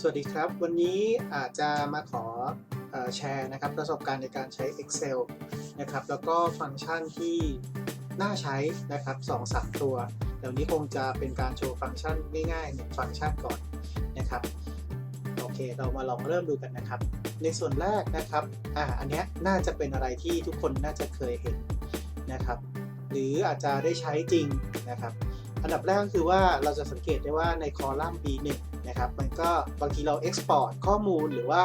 สวัสดีครับ วันนี้อาจจะมาขออแชร์นะครับประสบการณ์ในการใช้ Excel นะครับแล้วก็ฟังก์ชันที่น่าใช้นะครับ2-3 ตัวเดี๋ยวนี้คงจะเป็นการโชว์ฟังก์ชันง่ายๆหนึ่งฟังก์ชันก่อนนะครับโอเคเรามาลองเริ่มดูกันนะครับ ในส่วนแรกนะครับอ่าอันเนี้ยน่าจะเป็นอะไรที่ทุกคนน่าจะเคยเห็นนะครับ หรืออาจจะได้ใช้จริงนะครับ อันดับแรกก็คือว่าเราจะสังเกตได้ว่าในคอลัมน์ B1 นะครับ มันก็บางทีเรา Export ข้อมูลหรือว่า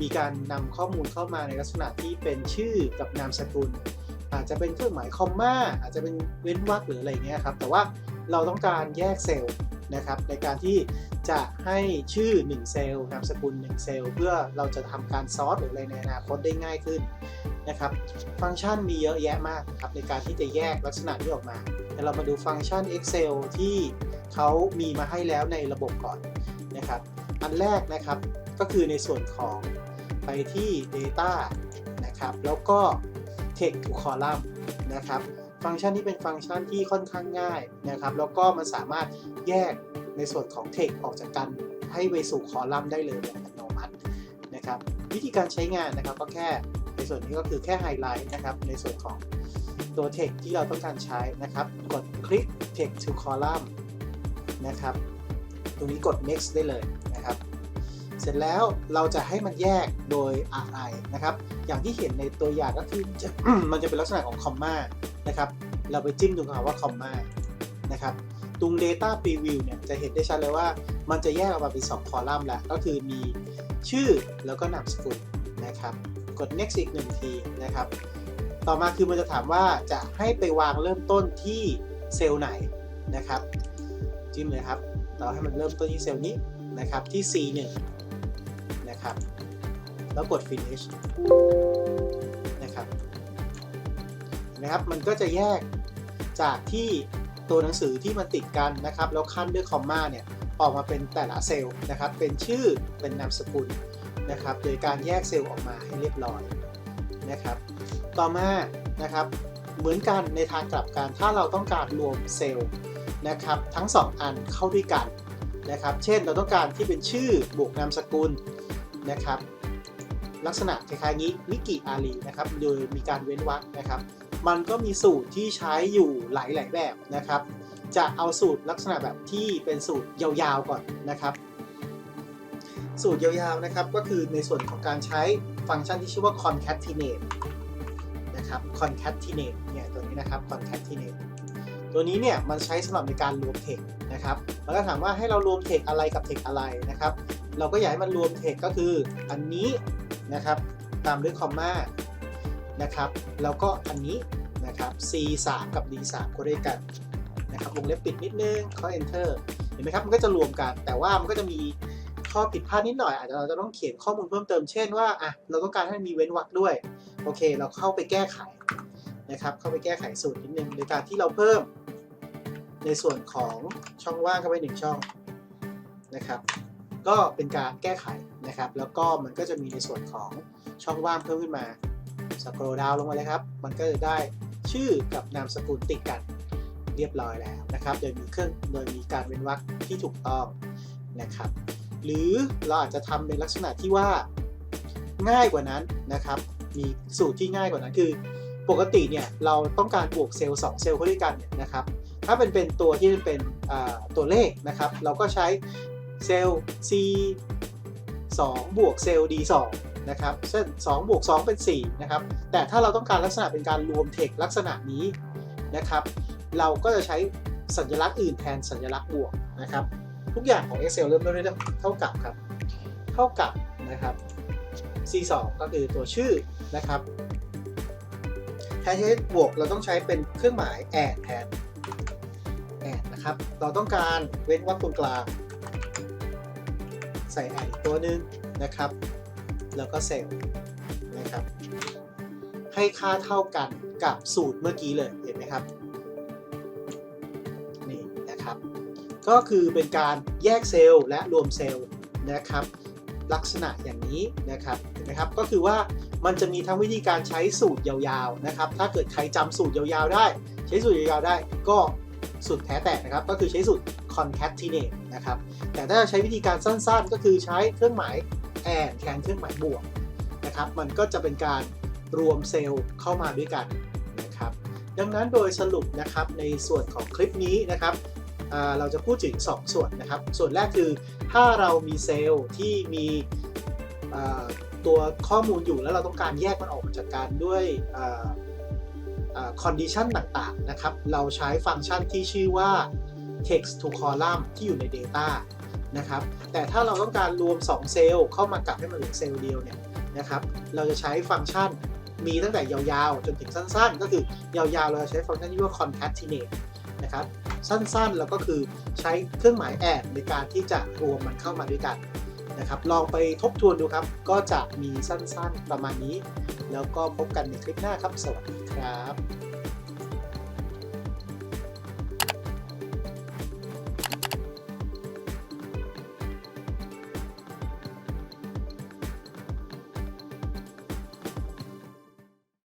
มีการนำข้อมูลเข้ามาในลักษณะที่เป็นชื่อกับนามสกุล อาจจะเป็นเครื่องหมายคอมมาอาจจะเป็นเว้นวรรคหรืออะไรเงี้ยครับ แต่ว่าเราต้องการแยกเซลล์นะครับในการที่จะให้ชื่อ 1 เซลล์นามสกุล 1 เซลล์เพื่อเราจะทำการซอร์สหรืออะไรในอนาคตได้ง่ายขึ้นนะครับ ฟังก์ชันมีเยอะแยะมากครับในการที่จะแยกลักษณะนี้ออกมาเดี๋ยวเรามาดูฟังก์ชัน Excel ที่เขามีมาให้แล้วในระบบก่อน นะครับ อันแรกนะครับก็คือในส่วนของไปที่ Data นะครับ แล้วก็ Text to Column นะครับ ฟังก์ชันนี้เป็นฟังก์ชันที่ค่อนข้างง่ายนะครับ แล้วก็มันสามารถแยกในส่วนของ Text ออกจากกันให้ไปสู่คอลัมน์ได้เลยแบบอัตโนมัตินะครับ วิธีการใช้งานนะครับก็แค่ในส่วนนี้ก็คือแค่ไฮไลท์นะครับ ในส่วนของตัว text ที่เราต้องการใช้นะครับ กดคลิก text to column นะครับ ตรงนี้กด next ได้เลยนะครับ เสร็จแล้วเราจะให้มันแยกโดยอะไรนะครับ อย่างที่เห็นในตัวอย่างก็คือมันจะเป็นลักษณะของคอมมานะครับ เราไปจิ้มตรงคำว่าคอมมานะครับตรง data preview เนี่ยจะเห็นได้ชัดเลยว่า มันจะแยกออกมาเป็น 2 คอลัมน์แล้วก็คือมีชื่อแล้วก็นามสกุลนะครับ กด next อีกหนึ่งทีนะครับ ต่อมาคือมันจะถามว่าจะให้ไปวางเริ่มต้นที่เซลล์ไหนนะครับ จิ้มเลยครับ เราให้มันเริ่มต้นที่เซลล์นี้นะครับที่ C1 นะครับ แล้วกด finish นะครับนะครับ มันก็จะแยกจากที่ตัวหนังสือที่มันติดกันนะครับ แล้วขั้นด้วยคอมมาเนี่ยออกมาเป็นแต่ละเซลล์นะครับ เป็นชื่อเป็นนามสกุลนะครับ โดยการแยกเซลล์ออกมาให้เรียบร้อยนะครับ ต่อมานะครับ เหมือนกันในทางกลับกันถ้าเราต้องการรวมเซลล์ นะครับทั้ง 2 อันเข้าด้วยกันนะครับ เช่นเราต้องการที่เป็นชื่อบวกนามสกุลนะครับ ลักษณะคล้ายๆนี้วิกิอารีนะครับโดยมีการเว้นวรรคนะครับ มันก็มีสูตรที่ใช้อยู่หลายๆแบบนะครับ จะเอาสูตรลักษณะแบบที่เป็นสูตรยาวๆก่อนนะครับ สูตรยาวๆนะครับก็คือในส่วนของการใช้ฟังก์ชันที่ชื่อว่า concatenate นะครับ concatenate เนี่ยตัวนี้นะครับ concatenate ตัวนี้เนี่ยมันใช้สำหรับในการรวมเทคนะครับแล้วก็ถามว่าให้เรารวมเทคอะไรกับเทคอะไรนะครับ เราก็อยากให้มันรวมเทคก็คืออันนี้นะครับตามด้วยคอมมานะครับแล้วก็อันนี้นะครับ C 3กับ D 3ก็ด้วยกันนะครับวงเล็บปิดนิดนึงเขา enter เห็นไหมครับมันก็จะรวมกัน แต่ว่ามันก็จะมีข้อผิดพลาดนิดหน่อย อาจจะเราจะต้องเขียนข้อมูลเพิ่มเติมเช่นว่าอะเราต้องการให้มีเว้นวรรคด้วย โอเค เราเข้าไปแก้ไขนะครับเข้าไปแก้ไขสูตรนิดนึงโดยการที่เราเพิ่ม ในส่วนของช่องว่างเข้าไปหนึ่งช่องนะครับ ก็เป็นการแก้ไขนะครับ แล้วก็มันก็จะมีในส่วนของช่องว่างเพิ่มขึ้นมาสครอลดาวลงมาเลยครับ มันก็จะได้ชื่อกับนามสกุลติดกันเรียบร้อยแล้วนะครับ โดยมีเครื่องโดยมีการเว้นวรรคที่ถูกต้องนะครับ หรือเราอาจจะทำในลักษณะที่ว่าง่ายกว่านั้นนะครับ มีสูตรที่ง่ายกว่านั้นคือ ปกติเนี่ยเราต้องการบวกเซลล์2เซลล์เข้าด้วยกันเนี่ยนะครับ ถ้าเป็นเป็นตัวที่เป็นตัวเลขนะครับ เราก็ใช้เซลล์ C 2บวกเซลล์ D 2นะครับ เช่น2บวก2เป็น 4 นะครับ แต่ถ้าเราต้องการลักษณะเป็นการรวมเทคลักษณะนี้นะครับ เราก็จะใช้สัญลักษณ์อื่นแทนสัญลักษณ์บวกนะครับ ทุกอย่างของ Excel เริ่มต้นด้วยเท่ากับครับ เท่ากับนะครับ C 2ก็คือตัวชื่อนะครับแทนที่จะบวกเราต้องใช้เป็นเครื่องหมาย add แทน add นะครับ เราต้องการเว้นวรรคตรงกลาง ใส่ add อีกตัวหนึ่งนะครับ แล้วก็เซลล์นะครับ ให้ค่าเท่ากันกับสูตรเมื่อกี้เลยเห็นไหมครับนี่นะครับ ก็คือเป็นการแยกเซลล์และรวมเซลล์นะครับ ลักษณะอย่างนี้นะครับเห็นไหมครับก็คือว่ามันจะมีทั้งวิธีการใช้สูตรยาวๆนะครับ ถ้าเกิดใครจำสูตรยาวๆได้ ใช้สูตรยาวๆได้ก็ สุดแท้แต่นะครับ ก็คือใช้สูตร concatenate นะครับ แต่ถ้าใช้วิธีการสั้นๆ ก็คือใช้เครื่องหมาย and แทนเครื่องหมายบวกนะครับ มันก็จะเป็นการรวมเซลล์เข้ามาด้วยกันนะครับ ดังนั้นโดยสรุปนะครับในส่วนของคลิปนี้นะครับเราจะพูดถึง 2 ส่วนนะครับ ส่วนแรกคือถ้าเรามีเซลล์ที่มีตัวข้อมูลอยู่แล้วเราต้องการแยกมันออกจากกันด้วย คอนดิชันต่างๆนะครับ เราใช้ฟังก์ชันที่ชื่อว่า text to column ที่อยู่ใน Data นะครับ แต่ถ้าเราต้องการรวม 2 เซลล์เข้ามากลับให้มันเหลือเซลล์เดียวเนี่ยนะครับ เราจะใช้ฟังก์ชันมีตั้งแต่ยาวๆ จนถึงสั้นๆ ก็คือยาวๆ เราจะใช้ฟังก์ชันที่ว่า concatenate นะครับ สั้นๆ แล้วก็คือใช้เครื่องหมาย and ในการที่จะรวมมันเข้ามาด้วยกันนะครับ ลองไปทบทวนดูครับ ก็จะมีสั้นๆ ประมาณนี้ แล้วก็พบกันในคลิปหน้าครับ สวัสดีครับ